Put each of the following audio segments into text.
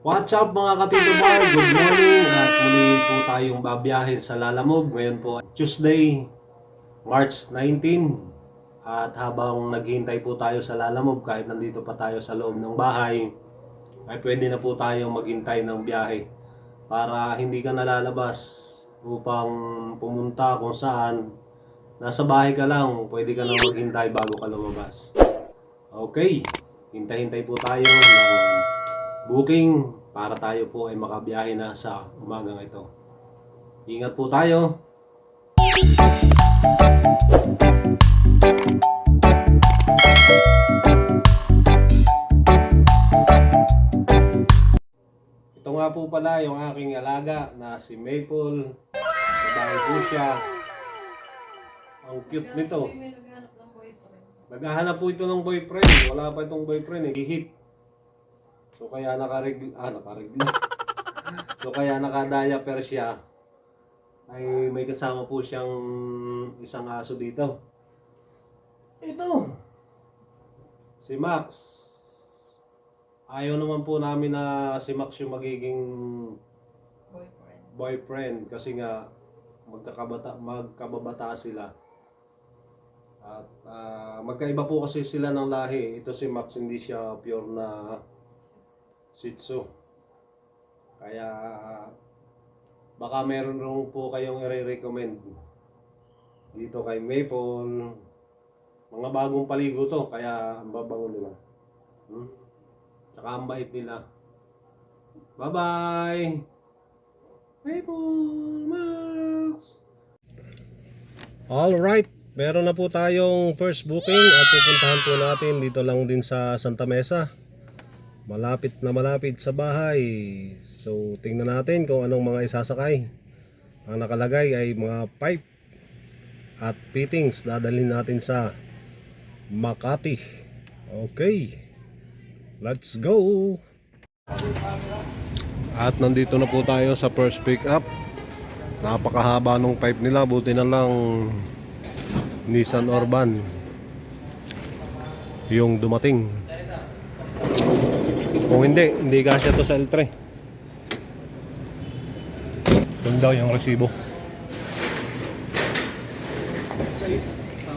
What's up mga katito bar? Good morning at muli po tayong babiyahin sa Lalamove. Ngayon po Tuesday, March 19. At habang naghihintay po tayo sa Lalamove kahit nandito pa tayo sa loob ng bahay, ay pwede na po tayong maghintay ng biyahe para hindi ka nalalabas upang pumunta kung saan nasa bahay ka lang, pwede ka na maghintay bago ka lumabas. Okay, hintay-hintay po tayo ng booking para tayo po ay makabiyahe na sa umagang ito. Ingat po tayo. Ito nga po pala yung aking alaga na si Maple. Babae po siya. Ang cute nito. Naghahanap po ito ng boyfriend. Wala pa itong boyfriend eh. Hihit. So kaya nakaregl... Ah, nakaregla. so kaya nakadiaper siya. Ay may kasama po siyang isang aso dito. Ito. Si Max. Ayaw naman po namin na si Max yung magiging Boyfriend. boyfriend kasi nga magkakabata magkababata sila. At ah, magkaiba po kasi sila ng lahi. Ito si Max hindi siya pure na Shih. Kaya baka meron rin po kayong i-recommend dito kay Maple. Mga bagong paligo to kaya ang babango nila. Hmm? Tsaka ang bait nila. Bye-bye! Maple Max! Alright, meron na po tayong first booking at pupuntahan po natin dito lang din sa Santa Mesa. Malapit na malapit sa bahay. So, tingnan natin kung anong mga isasakay. Ang nakalagay ay mga pipe at fittings. Dadalhin natin sa Makati. Okay. Let's go! At nandito na po tayo sa first pick up. Napakahaba nung pipe nila, buti na lang Nissan Orban yung dumating. Kung hindi, hindi kasya to sa L3. Doon daw yung resibo.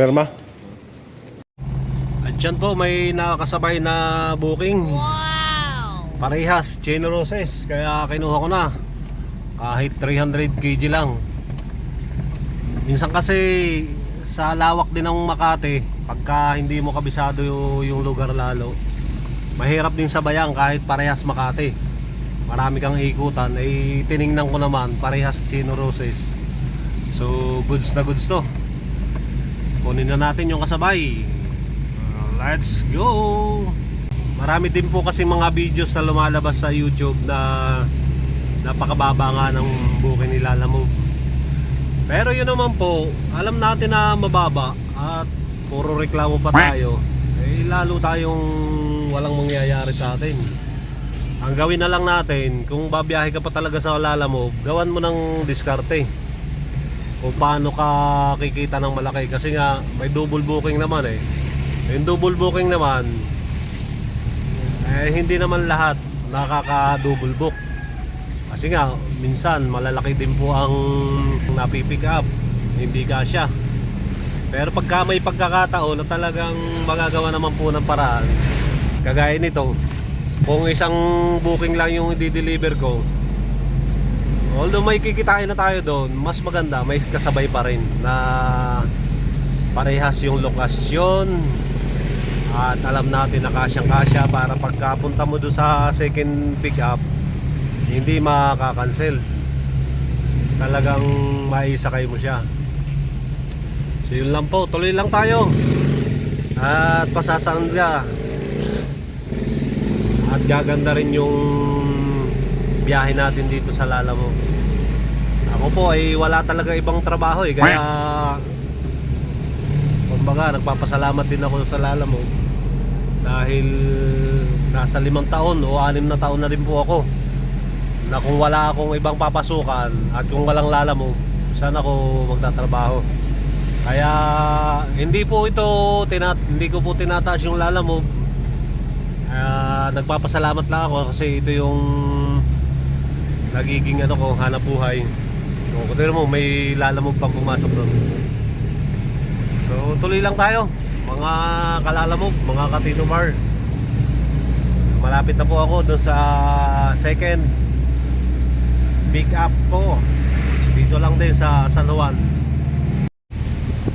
Perma. At dyan po, may nakakasabay na booking. Wow! Parehas, Chino Roses. Kaya kinuha ko na. Kahit 300 kg lang. Minsan kasi sa lawak din ng Makati, pagka hindi mo kabisado yung lugar lalo, mahirap din sabayan kahit parehas Makati. Marami kang ikutan, ay tiningnan ko naman parehas Chino Roses. So goods na goods to. Kunin na natin yung kasabay. Let's go! Marami din po kasi mga videos na lumalabas sa YouTube na napakababa nga ng bukin ni Lala Move. Pero yun naman po, alam natin na mababa at puro reklamo pa tayo. Eh lalo tayong walang mangyayari sa atin. Ang gawin na lang natin, kung babiyahe ka pa talaga sa Lala Move, gawan mo ng diskarte. Kung paano ka kikita ng malaki kasi nga may double booking naman eh. Yung double booking naman, eh hindi naman lahat nakaka-double book. Kasi nga, minsan malalaki din po ang napipick up. Hindi kasya. Pero pagka may pagkakataon na talagang magagawa naman po ng paraan, kagaya nito, kung isang booking lang yung i-deliver ko, although may kikitain na tayo doon, mas maganda, may kasabay pa rin na parehas yung lokasyon at alam natin na kasyang kasya para pagkapunta mo doon sa second pick up hindi makaka-cancel talagang maisakay mo siya. So yun lang po. Tuloy lang tayo. At pasasan siya at gaganda rin yung biyahe natin dito sa Lalamo ako po ay wala talaga ibang trabaho eh kaya kumbaga nagpapasalamat din ako sa Lalamo dahil nasa limang taon o anim na taon na rin po ako na kung wala akong ibang papasukan at kung walang lala mo saan ako magtatrabaho. Kaya hindi po ito tinat hindi ko po tinataas yung lala Ah, nagpapasalamat lang ako kasi ito yung nagiging ano ko, hanap buhay. So, kung mo, may lalamog pang pumasok doon. So, tuloy lang tayo. Mga kalalamog, mga katino bar. Malapit na po ako doon sa second pick up po. Dito lang din sa San Juan.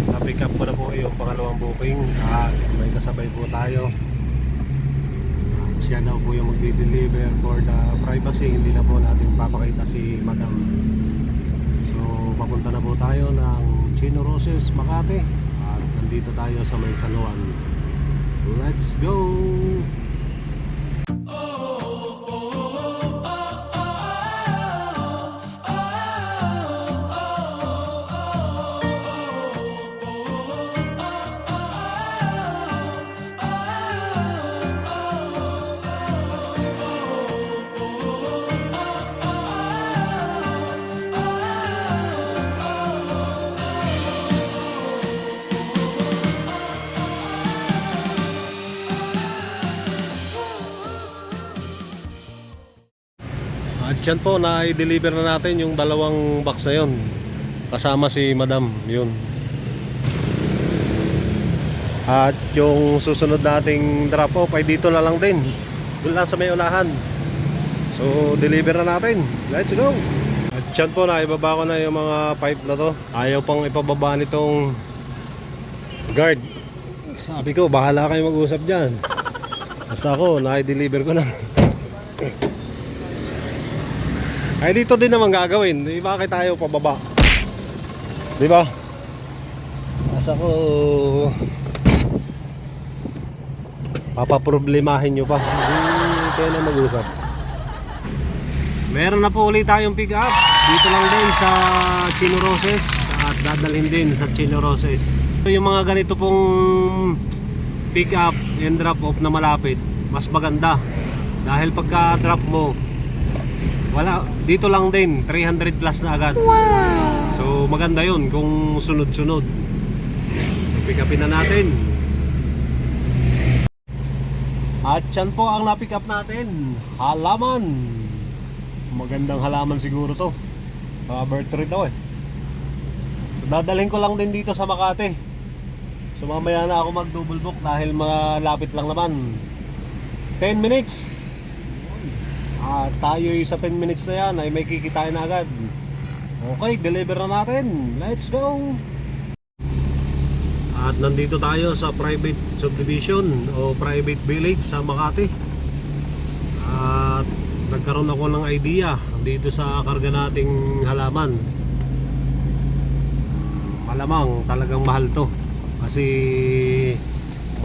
Na-pick up ko na po yung pangalawang booking at may kasabay po tayo. Siya daw po yung magdi-deliver for the privacy. Hindi na po natin papakita si Madam. So, papunta na po tayo ng Chino Roses, Makati. At nandito tayo sa may San Juan. Let's go! At yan po, na-deliver na natin yung dalawang box na yun. Kasama si Madam, yun. At yung susunod nating drop off ay dito na lang din. Doon lang sa may unahan. So, deliver na natin. Let's go! At yan po, naibaba ko na yung mga pipe na to. Ayaw pang ipababa nitong guard. Sabi ko, bahala kayo mag-usap dyan. Basta ako, na-deliver ko na. Ay dito din naman gagawin. Di ba tayo pababa? Di ba? Asa ko papaproblemahin nyo pa. Hindi kayo na mag-usap. Meron na po ulit tayong pick up. Dito lang din sa Chino Roses at dadalhin din sa Chino Roses. So, yung mga ganito pong pick up and drop off na malapit, mas maganda. Dahil pagka drop mo, wala, dito lang din, 300 plus na agad. So maganda yun kung sunod-sunod. Pick upin na natin. At yan po ang na-pick up natin. Halaman. Magandang halaman siguro to. Rubber tree daw eh. So, dadalhin ko lang din dito sa Makati. So mamaya na ako mag double book dahil malapit lang naman. 10 minutes. At tayo sa 10 minutes na yan ay may kikitain na agad. Okay, deliver na natin. Let's go! At nandito tayo sa private subdivision o private village sa Makati. At nagkaroon ako ng idea dito sa karga nating halaman. Malamang talagang mahal to. Kasi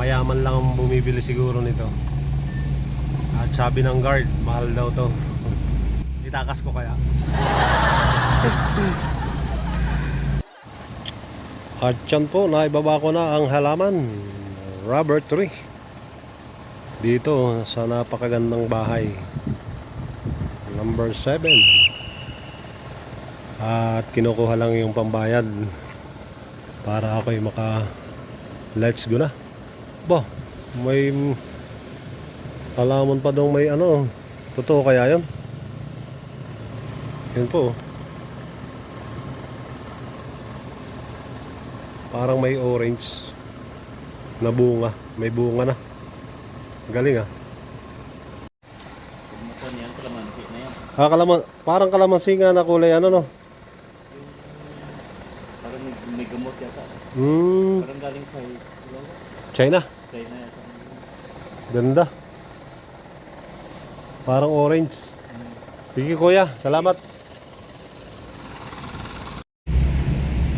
mayaman lang ang bumibili siguro nito. At sabi ng guard, mahal daw to. Itakas ko kaya. At yan po, naibaba ko na ang halaman. Rubber tree. Dito sa napakagandang bahay. Number 7. At kinukuha lang yung pambayad para ako'y maka let's go na. Ba, may Halaman pa daw may ano. Totoo kaya yun? Yun po. Parang may orange na bunga. May bunga na. Galing ah. Ah, kalaman, parang kalamansi nga na kulay ano no? Parang may, may gamot yata. Hmm, Parang galing sa China. China yata. Ganda. Parang orange. Sige kuya, salamat.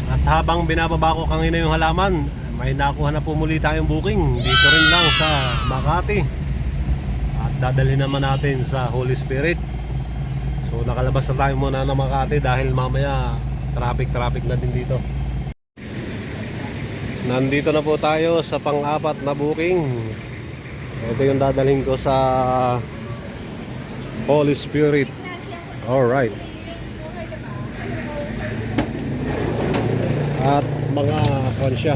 At habang binababa ko kanina yung halaman, may nakuha na po muli tayong booking dito rin lang sa Makati. At dadalhin naman natin sa Holy Spirit. So nakalabas na tayo muna ng Makati dahil mamaya traffic traffic na din dito. Nandito na po tayo sa pang-apat na booking. Ito yung dadalhin ko sa Holy Spirit. Alright. At mga konsya.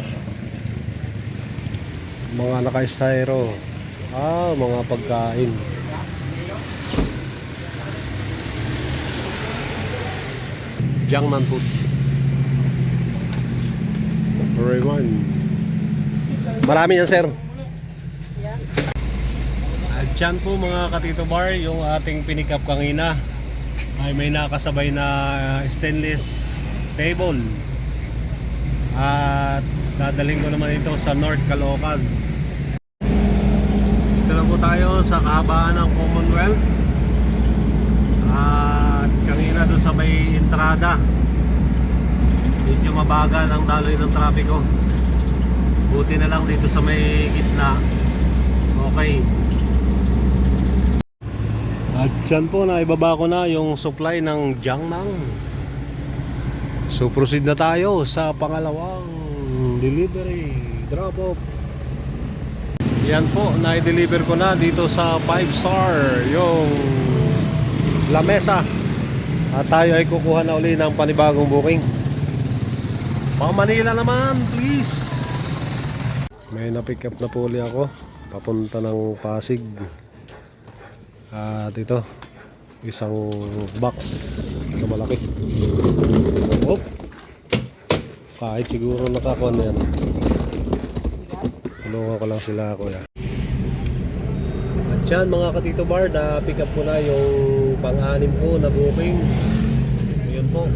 Mga naka-styro. Ah, mga pagkain. Jiangnan Food. Very one. Marami yan, sir. At dyan po mga katito bar, yung ating pinick up kanina ay may nakasabay na stainless table. At dadalhin ko naman ito sa North Caloocan. Dito na po tayo sa kahabaan ng Commonwealth. At kanina doon sa may entrada. Medyo mabagal ang daloy ng trapiko. Buti na lang dito sa may gitna. Okay. At dyan po na ibaba ko na yung supply ng Jiangnan. So proceed na tayo sa pangalawang delivery. Drop off. Yan po, na-deliver ko na dito sa 5 star yung lamesa. At tayo ay kukuha na uli ng panibagong booking. Pang Manila naman, please. May na-pick up na po uli ako. Papunta ng Pasig. At ito, isang box na malaki. Oh. Kahit siguro nakakuha na yan. Tulungan ko lang sila kuya. At yan mga katito bar, na pick up ko na yung pang-anim ko na booking. Ayun po.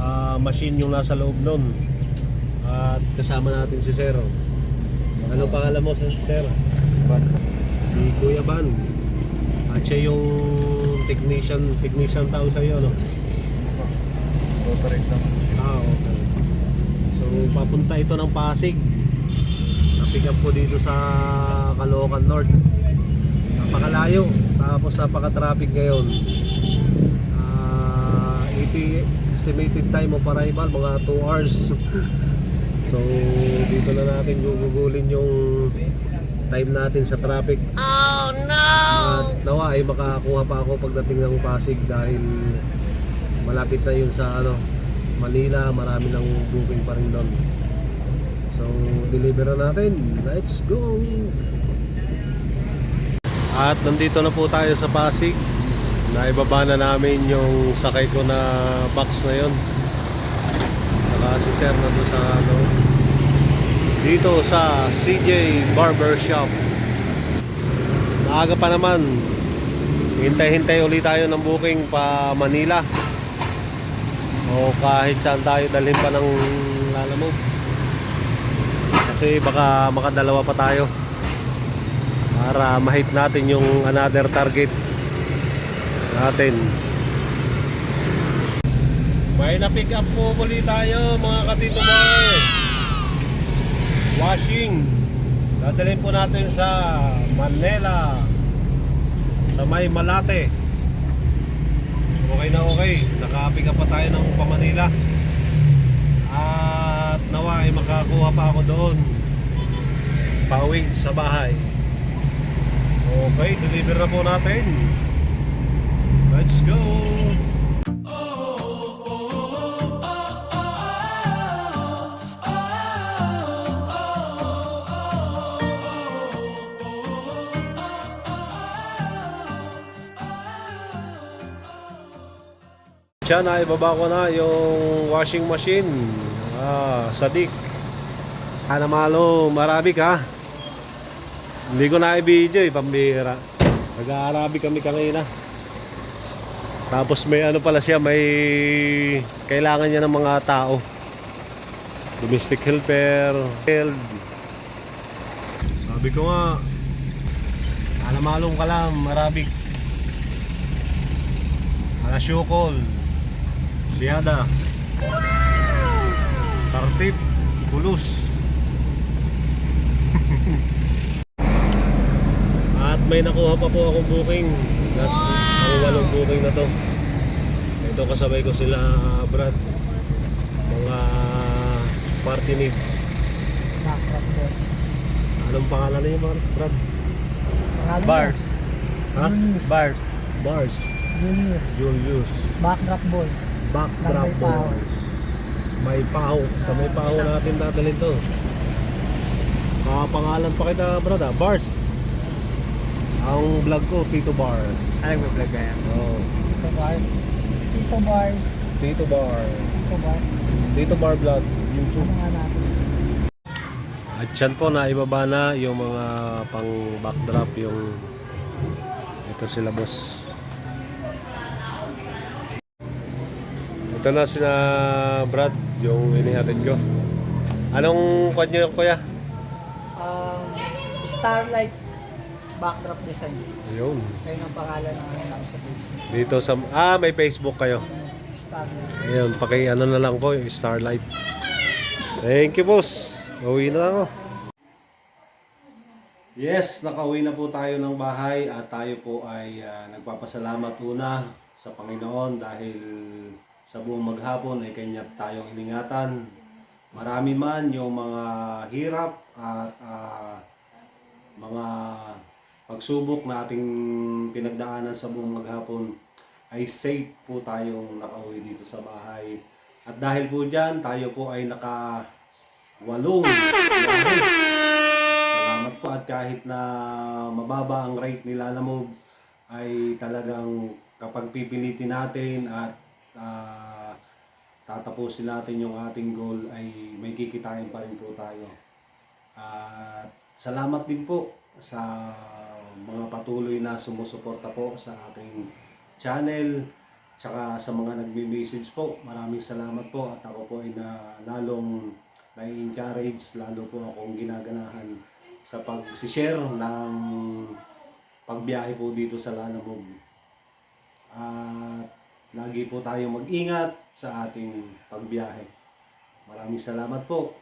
Ah, machine yung nasa loob nun. At kasama natin si Sir. Ano pangalan mo Sir? Si Kuya Ban. At siya yung technician, technician tao sa iyo, no? Ah, okay. So, papunta ito ng Pasig. Na-pick up ko dito sa Caloocan North. Napakalayo. Tapos napaka-traffic ngayon. Ah, 80 estimated time of arrival, mga 2 hours. so, dito na natin gugugulin yung time natin sa traffic. At nawa ay makakuha pa ako pagdating ng Pasig dahil malapit na yun sa ano Manila, marami ng booking pa rin doon. So, deliver na natin. Let's go! At nandito na po tayo sa Pasig. Naibaba na namin yung sakay ko na box na yon. Saka si Sir na doon sa ano, dito sa CJ Barber Shop. Maaga pa naman. Hintay-hintay ulit tayo ng booking pa Manila. O kahit saan tayo dalhin pa ng lalamove. Kasi baka makadalawa pa tayo. Para mahit natin yung another target natin. May na-pick up po muli tayo mga katito boy. Washing. Dadalhin po natin sa Manila. Sa may Malate. Okay na okay. Naka-pick pa tayo ng pa Manila. At nawa ay makakuha pa ako doon. Pauwi sa bahay. Okay, deliver na po natin. Let's go! Diyan na ibaba ko na yung washing machine. Ah, sadik. Anamalo, marami ka. Hindi ko na i-video eh, pambira. Nag-aarabi kami kanina. Tapos may ano pala siya, may kailangan niya ng mga tao. Domestic helper, health. Sabi ko nga, alamalong ka lang, marabig. Alasyokol, siyada, tartip, kulus. At may nakuha pa po akong booking. That's ang walong booking na to. Ito kasabay ko sila Brad. Mga party needs. Backrap boys. Anong pangalan niyo Brad? Brad? Bars. Ha? Bars. Bars. Julius. Julius. Backrap boys. Backdrop paho. Bars. May paho. Sa may paho natin dadalhin to. Kapangalan pa kita Brad ah. Bars. Ang vlog ko, Tito Bar. Ano nag-vlog ka yan? Oh. Tito Bar. Tito Bars. Tito Bar. Ito ba? Tito Bar Vlog, Ano YouTube. nga natin? At yan po, naibaba na yung mga pang backdrop yung ito sila boss. Ito na sila Brad, yung inihatid ko. Anong kwan nyo kuya? Um, Starlight backdrop design. Ayun. Kayo ng pangalan ng ano namin sa Facebook. Dito sa, ah may Facebook kayo. Starlight. Ayun, paki ano na lang po, yung Starlight. Thank you boss. Uwi na ako. Yes, nakauwi na po tayo ng bahay at tayo po ay ah, nagpapasalamat una sa Panginoon dahil sa buong maghapon ay kanya tayong iningatan. Marami man yung mga hirap at ah, mga pagsubok na ating pinagdaanan sa buong maghapon ay safe po tayong nakauwi dito sa bahay. At dahil po dyan, tayo po ay naka walong. Salamat po at kahit na mababa ang rate nila na mo ay talagang kapag pipilitin natin at ah, tatapusin natin yung ating goal ay may kikitain pa rin po tayo. At salamat din po sa mga patuloy na sumusuporta po sa aking channel tsaka sa mga nagme-message po. Maraming salamat po at ako po ay na, lalong na-encourage, lalo po akong ginaganahan sa pag-share ng pagbiyahe po dito sa Lalamog. At lagi po tayo mag-ingat sa ating pagbiyahe. Maraming salamat po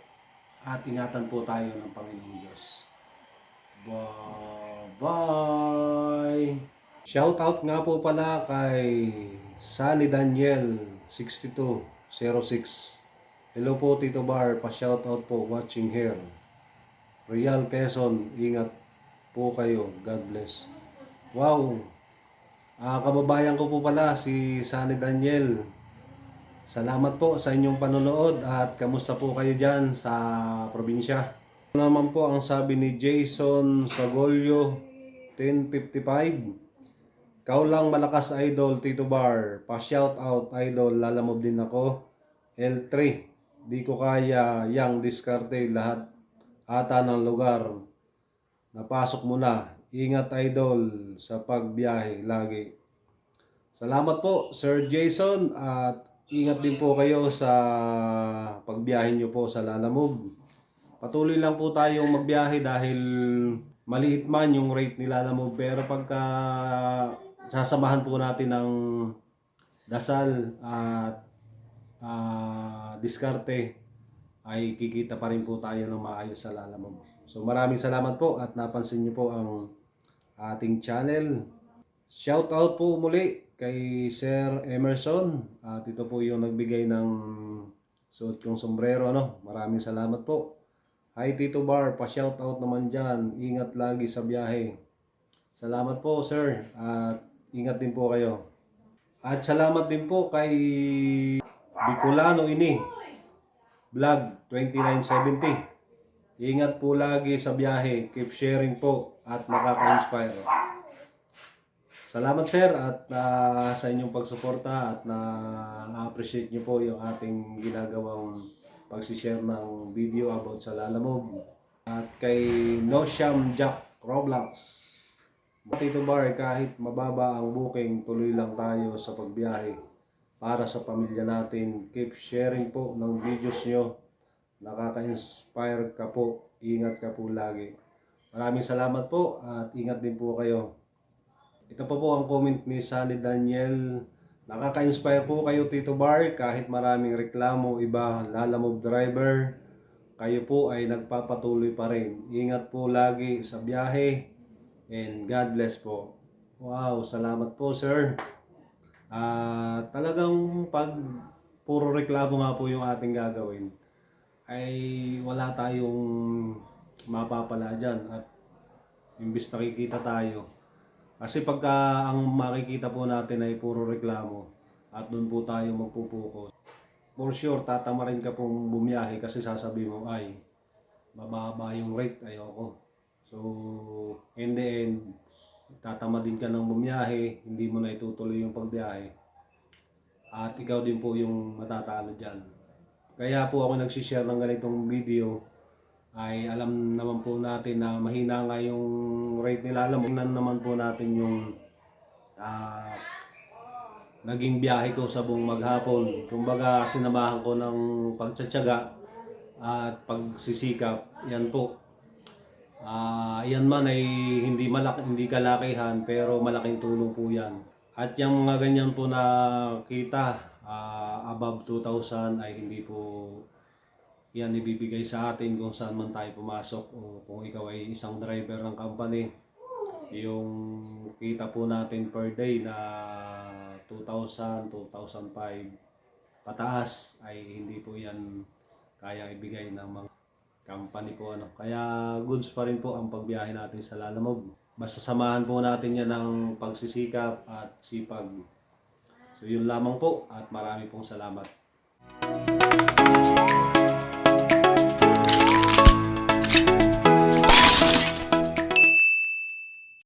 at ingatan po tayo ng Panginoong Diyos. Bye-bye! Shout out nga po pala kay Sunny Daniel 6206. Hello po Tito Bar, pa-shout out po watching here. Real Quezon, ingat po kayo. God bless. Wow! Ah, kababayan ko po pala si Sunny Daniel. Salamat po sa inyong panonood at kamusta po kayo dyan sa probinsya. Ano naman po ang sabi ni Jason Sagolyo 1055. Kau lang malakas idol Tito Bar. Pa-shout out idol lalamob din ako. L3. Di ko kaya yang diskarte lahat ata ng lugar. Napasok mo na. Ingat idol sa pagbiyahe lagi. Salamat po Sir Jason at ingat din po kayo sa pagbiyahe nyo po sa Lalamove. Patuloy lang po tayong magbiyahe dahil maliit man yung rate ni Lalamove pero pagka sasamahan po natin ng dasal at ah, diskarte ay kikita pa rin po tayo ng maayos sa Lalamove. So maraming salamat po at napansin niyo po ang ating channel. Shout out po muli kay Sir Emerson. At ito po yung nagbigay ng suot kong sombrero. Ano? Maraming salamat po. Hi Tito Bar, pa-shout out naman dyan. Ingat lagi sa biyahe. Salamat po sir. At ingat din po kayo. At salamat din po kay Bicolano Ini. Vlog 2970. Ingat po lagi sa biyahe. Keep sharing po at nakaka-inspire. Salamat sir at ah, sa inyong pagsuporta at na-appreciate niyo po yung ating ginagawang pagsishare ng video about sa Lalamove. At kay Nosham Jack Roblox. Tito Bar, kahit mababa ang booking, tuloy lang tayo sa pagbiyahe para sa pamilya natin. Keep sharing po ng videos nyo. Nakaka-inspire ka po. Ingat ka po lagi. Maraming salamat po at ingat din po kayo. Ito pa po ang comment ni Sunny Daniel. Nakaka-inspire po kayo Tito Bar kahit maraming reklamo iba lalamove driver. Kayo po ay nagpapatuloy pa rin. Ingat po lagi sa biyahe and God bless po. Wow, salamat po sir. Ah, talagang pag puro reklamo nga po yung ating gagawin ay wala tayong mapapala dyan at imbis nakikita tayo kasi pagka ang makikita po natin ay puro reklamo at doon po tayo magpupuko. For sure, tatama rin ka pong bumiyahe kasi sasabi mo ay mababa yung rate, ayoko. So, in the end, tatama din ka ng bumiyahe, hindi mo na itutuloy yung pagbiyahe. At ikaw din po yung matatalo dyan. Kaya po ako nagsishare ng ganitong video ay alam naman po natin na mahina nga yung rate nila. Alam mo, naman po natin yung ah, naging biyahe ko sa buong maghapon. Kumbaga, sinamahan ko ng pagtsatsaga at pagsisikap. Yan po. Ah, yan man ay hindi malaki, hindi kalakihan pero malaking tulong po yan. At yung mga ganyan po na kita ah, above 2,000 ay hindi po yan ibibigay sa atin kung saan man tayo pumasok o kung ikaw ay isang driver ng company. Yung kita po natin per day na 2,000, 2,005 pataas ay hindi po yan kaya ibigay ng mga company po ano. Kaya goods pa rin po ang pagbiyahe natin sa Lalamog. Basta samahan po natin yan ng pagsisikap at sipag. So yun lamang po at marami pong salamat.